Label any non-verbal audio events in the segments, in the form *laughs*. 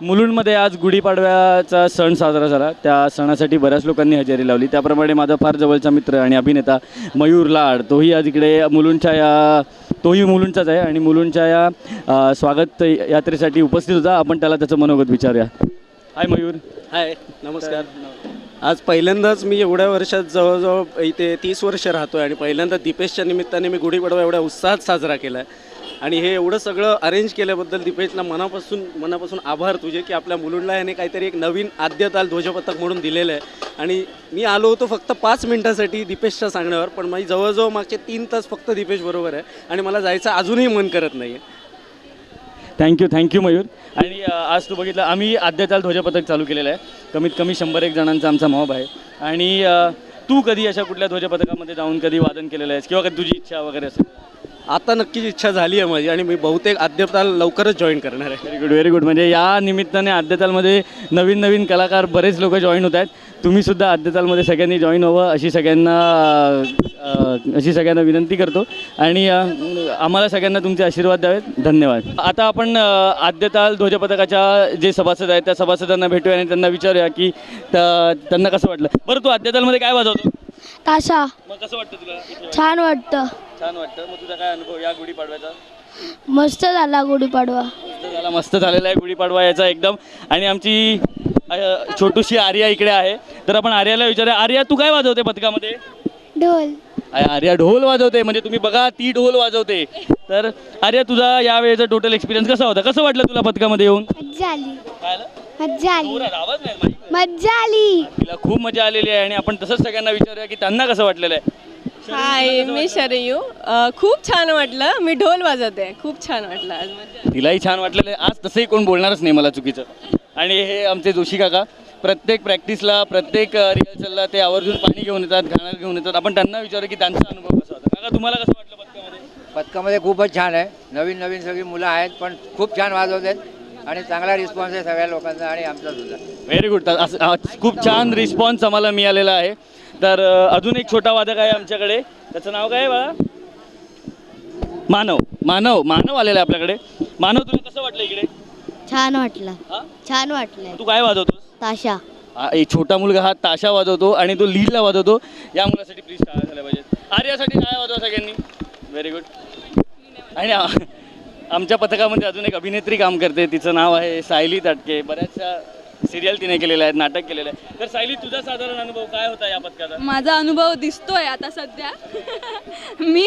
मुलुंडमध्ये आज गुढीपाडव्याचा सण साजरा झाला. त्या सणासाठी बऱ्याच लोकांनी हजेरी लावली. त्याप्रमाणे माझा फार जवळचा मित्र आणि अभिनेता मयूर लाड तोही आज इकडे मुलुंडच्या या तोही मुलुंडचाच आहे आणि मुलुंडच्या या स्वागत यात्रेसाठी उपस्थित होता. आपण त्याला त्याचं मनोगत विचारूया. हाय मयूर. हाय नमस्कार. आज पहिल्यांदाच मी एवढ्या वर्षात जवळजवळ इथे तीस वर्ष राहतो आहे आणि पहिल्यांदा दीपेशच्या निमित्ताने मी गुढीपाडवा एवढ्या उत्साहात साजरा केला आहे आणि हे एवढं सगळं अरेंज केल्याबद्दल दीपेशला मनापासून मनापासून आभार तुझे की आपल्या मुलुंडला याने काहीतरी एक नवीन आद्यताल ध्वजपथक म्हणून दिलेलं आहे. आणि मी आलो होतो फक्त पाच मिनिटासाठी दीपेशच्या सांगण्यावर पण माझी जवळजवळ मागचे तीन तास फक्त दीपेश बरोबर आहे आणि मला जायचं अजूनही मन करत नाही आहे थँक्यू थँक्यू मयूर. आणि आज तू बघितलं आम्ही आद्यताल ध्वजपथक चालू केलेलं आहे. कमीत कमी शंभर एक जणांचा आमचा मॉब आहे. आणि तू कधी अशा कुठल्या ध्वजपथकामध्ये जाऊन कधी वादन केलेलं आहेस? किंवा कधी तुझी इच्छा वगैरे असेल? आता नक्कीच इच्छा झाली आहे माझी आणि मी बहुतेक आद्यताल लवकरच जॉईन करणार आहे. व्हेरी गुड व्हेरी गुड म्हणजे या निमित्ताने आद्यतालमध्ये नवीन नवीन कलाकार बरेच लोक जॉईन होत आहेत. तुम्ही सुद्धा आद्यतालमध्ये सगळ्यांनी जॉईन व्हावं अशी सगळ्यांना अ, अशी सगळ्यांना विनंती करतो. आणि अ, आम्हाला सगळ्यांना तुमचे आशीर्वाद द्यावेत. धन्यवाद. आता आपण अ, आद्यताल ध्वजपथकाच्या जे सभासद आहेत त्या सभासदांना भेटूया आणि त्यांना विचारूया की त- त्यांना कसं वाटलं? बरं तू आद्यतालमध्ये काय वाजवतो? मग कसं वाटतं तुला? छान वाटतं. छान वाटतं. मग तुझा काय अनुभव या गुढीपाडव्याचा? मस्त झाला गुढीपाडवा. मस्त झाला मस्त झालेला आहे गुढीपाडवा याचा एकदम. आणि आमची अ, छोटूशी आर्या इकडे आहे. तर आपण आर्याला विचारूया. आर्या तू काय वाजवते पथकामध्ये? ढोल. आर्या ढोल वाजवते. म्हणजे तुम्ही बघा ती ढोल वाजवते. तर आर्या तुझा या वेळेचा टोटल एक्सपिरियन्स कसा होता? कसं वाटलं तुला पथकामध्ये येऊन? मज्जा आली. काय आलं? मज्जा आली. जोरात आवाज नाही. मज्जा आली. तिला खूप मजा आलेली आहे आणि आपण तसंच सगळ्यांना विचारूया की त्यांना कसं वाटलेलं आहे. हाय मी शरयू. अ, खूप छान वाटलं. मी ढोल वाजवते. खूप छान वाटलं आज. मजा तिलाही छान वाटलेलं आहे आज तसंही कोण बोलणारच नाही मला चुकीचं. आणि हे आमचे जोशी काका प्रत्येक प्रॅक्टिसला प्रत्येक रिहर्सलला ते आवर्जून पाणी घेऊन येतात घाणं घेऊन येतात. आपण त्यांना विचारू की त्यांचा अनुभव कसा होता. काका तुम्हाला कसं वाटलं पथकामध्ये पथकामध्ये खूपच छान आहे. नवीन नवीन सगळी मुलं आहेत पण खूप छान वाजवतात आणि चांगला रिस्पॉन्स आहे सगळ्या लोकांचा आणि आमचा सुद्धा. व्हेरी गुड खूप छान रिस्पॉन्स आम्हाला मिळालेला आहे. तर अजून एक छोटा वादक आहे आमच्याकडे. त्याचं नाव काय आहे बाळा? मानव. मानव. मानव आलेला आहे आपल्याकडे. मानव तुला कसं वाटलं इकडे? छान वाटलं? छान वाटलंय. तू काय वाजवतोस? ताशा. हा, एक छोटा मुलगा हा ताशा वाजवतो आणि तो लीडला वाजवतो. या मुलासाठी प्लीज टाळ्या झाल्या पाहिजेत आर्यासाठी काय वाजवा सगळ्यांनी? व्हेरी गुड आणि आमच्या पथकामध्ये अजून एक अभिनेत्री काम करते. तिचं नाव आहे सायली तटके. बऱ्याचशा सिरियल तिने केलेल्या आहेत नाटक केलेलं आहे. तर सायली तुझा साधारण अनुभव काय होता या पथकाचा? माझा अनुभव दिसतोय आता सध्या. *laughs* मी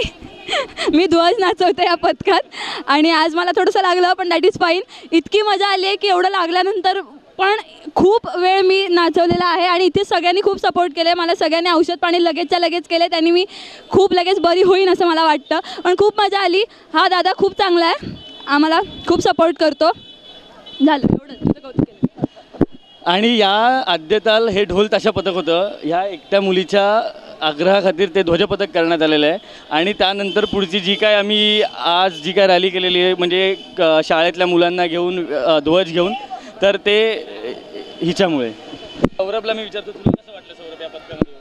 मी ध्वज नाचवते या पथकात. आणि आज मला थोडंसं लागलं पण दॅट इज फाईन इतकी मजा आली आहे की एवढं लागल्यानंतर पण खूप वेळ मी नाचवलेला आहे आणि इथे सगळ्यांनी खूप सपोर्ट केले मला सगळ्यांनी औषध पाणी लगेचच्या लगेच केले त्यांनी मी खूप लगेच बरी होईन असं मला वाटतं. पण खूप मजा आली. हा दादा खूप चांगला आहे. आम्हाला खूप सपोर्ट करतो. झालं. आणि या आद्यताल हे ढोल ताशा पथक होतं. ह्या एकट्या मुलीच्या आग्रहाखातीर ते ध्वजपथक करण्यात आलेलं आहे. आणि त्यानंतर पुढची जी काय आम्ही आज जी काय रॅली केलेली आहे म्हणजे क- शाळेतल्या मुलांना घेऊन ध्वज घेऊन तर ते हिच्यामुळे. सौरभला मी विचारतो तुला कसं वाटलं सौरभ या पथकामध्ये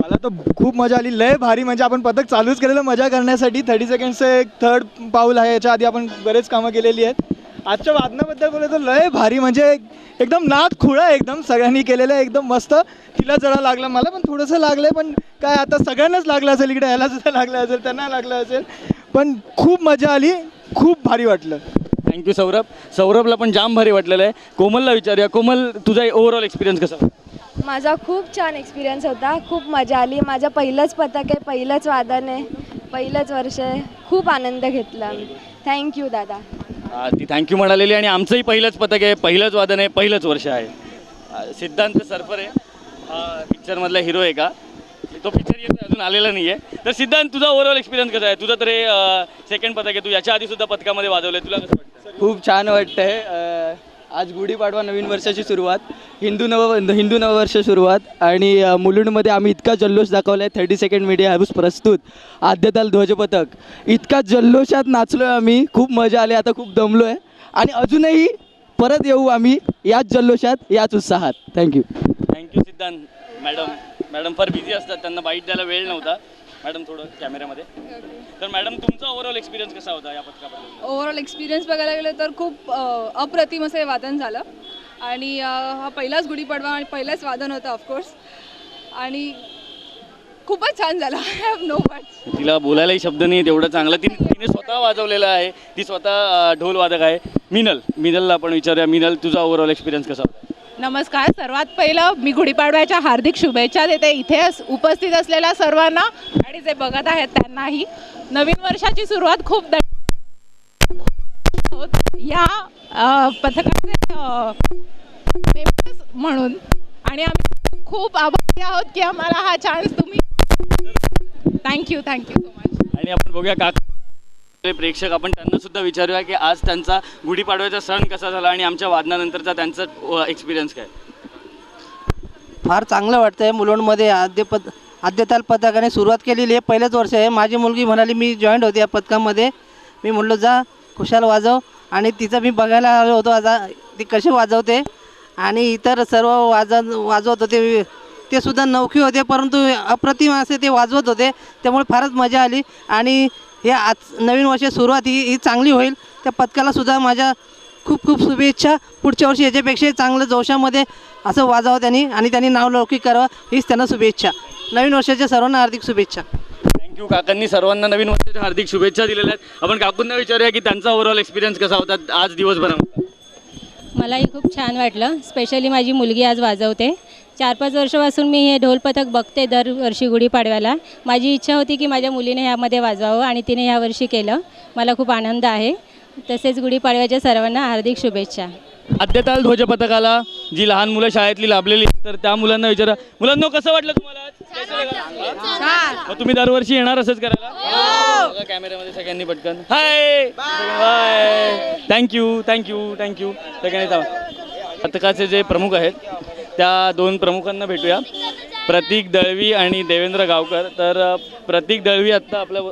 मला तर खूप मजा आली. लय भारी म्हणजे आपण पथक चालूच केलेलं मजा करण्यासाठी थर्टी सेकंडचं एक थर्ड पाऊल आहे. याच्या आधी आपण बरेच कामं केलेली आहेत. आजच्या वादनाबद्दल बोललं तर लय भारी म्हणजे एकदम नाद खुळा एकदम सगळ्यांनी केलेलं आहे एकदम मस्त. तिला जरा लागलं मला पण थोडंसं लागलं पण काय आता सगळ्यांनाच लागलं असेल इकडे याला सुद्धा लागलं असेल त्यांना लागलं असेल. पण खूप मजा आली खूप भारी वाटलं. थँक्यू सौरभ सौरभला पण जाम भारी वाटलेलं आहे. कोमलला विचारूया. कोमल तुझा ओव्हरऑल एक्सपिरियन्स कसा? होता? माझा खूप छान एक्सपिरियन्स होता. खूप मजा आली. माझं पहिलंच पथक आहे. पहिलंच वादन आहे. पहिलंच वर्ष आहे. खूप आनंद घेतला मी. थँक्यू दादा. ती थँक्यू म्हणालेली आणि आमचंही पहिलंच पथक आहे. पहिलंच वादन आहे. पहिलंच वर्ष आहे. सिद्धांत सरफर आहे. हा पिक्चरमधला हिरो आहे का? तो पिक्चर येतो अजून आलेला नाही आहे तर सिद्धांत तुझा ओव्हरऑल एक्सपिरियन्स कसा आहे? तुझा तर हे सेकंड पथक आहे. तू याच्या आधी सुद्धा पथकामध्ये वाजवलं तुला कसं वाटतं? खूप छान वाटतंय. अ, आज गुढीपाडवा नवीन वर्षाची सुरुवात. हिंदू नव हिंदू नववर्ष सुरुवात. आणि अ, मुलुंडमध्ये आम्ही इतका जल्लोष दाखवला आहे थर्टी सेकंड मीडिया हाऊस प्रस्तुत. आद्यताल ध्वजपथक. इतका जल्लोषात नाचलो आहे आम्ही. खूप मजा आली. आता खूप दमलो आहे आणि अजूनही परत येऊ आम्ही याच जल्लोषात याच उत्साहात. Thank you thank you Siddhant. Madam madam फार बिझी असतात. त्यांना बाईट द्यायला वेळ नव्हता. मॅडम थोडं कॅमेऱ्यामध्ये. तर मॅडम तुमचा ओव्हरऑल एक्सपिरियन्स कसा होता या पथकाबद्दल? ओव्हरऑल एक्सपिरियन्स बघायला गेलं तर खूप अ, अप्रतिम असं हे वादन झालं. आणि अ, हा पहिलाच गुढीपाडवा आणि पहिलाच वादन होतं ऑफकोर्स आणि खूपच छान झालं. आय हॅव नो वर्ड्स तिला बोलायलाही शब्द नाही तेवढं चांगलं. तिने तिने स्वतः वाजवलेलं आहे. ती स्वतः अं, ढोल वादक आहे. मिनल मिनलला आपण विचारूया. मिनल तुझा ओव्हरऑल एक्सपिरियन्स कसा होता? नमस्कार. सर्वात पहिलं मी गुढीपाडव्याच्या हार्दिक शुभेच्छा देते. इथे उपस्थित असलेल्या सर्वांना आणि जे बघत आहेत त्यांनाही नवीन वर्षाची सुरुवात खूप द या पथकाचे मेंबर्स म्हणून आणि आम्ही खूप आभारी आहोत की आम्हाला हा चान्स तुम्ही थँक्यू थँक्यू सो मच आणि आपण बघूया का प्रेक्षक आपण त्यांना सुद्धा विचारूया की आज त्यांचा गुढीपाडव्याचा सण कसा झाला आणि आमच्या वादनानंतरचा त्यांचा एक्सपिरियन्स काय? फार चांगलं वाटतंय मुलुंडमध्ये आद्य पद आद्यताल पथकाने सुरुवात केलेली आहे. पहिलंच वर्ष आहे. माझी मुलगी म्हणाली मी जॉईंट होते या पथकामध्ये मी म्हणलो जा खुशाल वाजव. आणि तिचं मी बघायला आलो होतो. आता ती कशी वाजवते? आणि इतर सर्व वाज वाजवत होते. ते सुद्धा नौखे होते परंतु अप्रतिम असे ते वाजवत होते. त्यामुळे फारच मजा आली. आणि हे आज नवीन वर्ष सुरुवात ही ही चांगली होईल. त्या पथकाला सुद्धा माझ्या खूप खूप शुभेच्छा. पुढच्या वर्षी याच्यापेक्षा चांगलं जोशामध्ये असं वाजावं त्यांनी आणि त्यांनी नाव लौकिक करावं हीच त्यांना शुभेच्छा. नवीन वर्षाच्या सर्वांना हार्दिक शुभेच्छा. थँक्यू काकांनी सर्वांना नवीन वर्षाच्या हार्दिक शुभेच्छा दिलेल्या आहेत. आपण काकूंना विचारूया की त्यांचा ओव्हरऑल एक्सपिरियन्स कसा होता आज दिवसभरामध्ये? मलाही खूप छान वाटलं. स्पेशली माझी मुलगी आज वाजवते. चार पाच वर्षापासून मी हे ढोल पथक बघते दरवर्षी गुढीपाडव्याला. माझी इच्छा होती की माझ्या मुलीने ह्यामध्ये वाजवावं आणि तिने ह्यावर्षी केलं. मला खूप आनंद आहे. तसेच गुढीपाडव्याच्या सर्वांना हार्दिक शुभेच्छा. अद्यताल ध्वज पथकाला जी लहान मुलं शाळेतली लाभलेली तर त्या मुलांना विचारा. मुलांना कसं वाटलं तुम्हाला? मग तुम्ही दरवर्षी येणार असंच करायला? बघा कॅमेऱ्यामध्ये सगळ्यांनी पटकन. Hi. Bye thank you thank you thank you सगळ्यांनी थांबा. पथकाचे जे प्रमुख आहेत त्या दोन प्रमुखांना भेटूया. प्रतीक दळवी आणि देवेंद्र गावकर. तर प्रतीक दळवी आत्ता आपल्या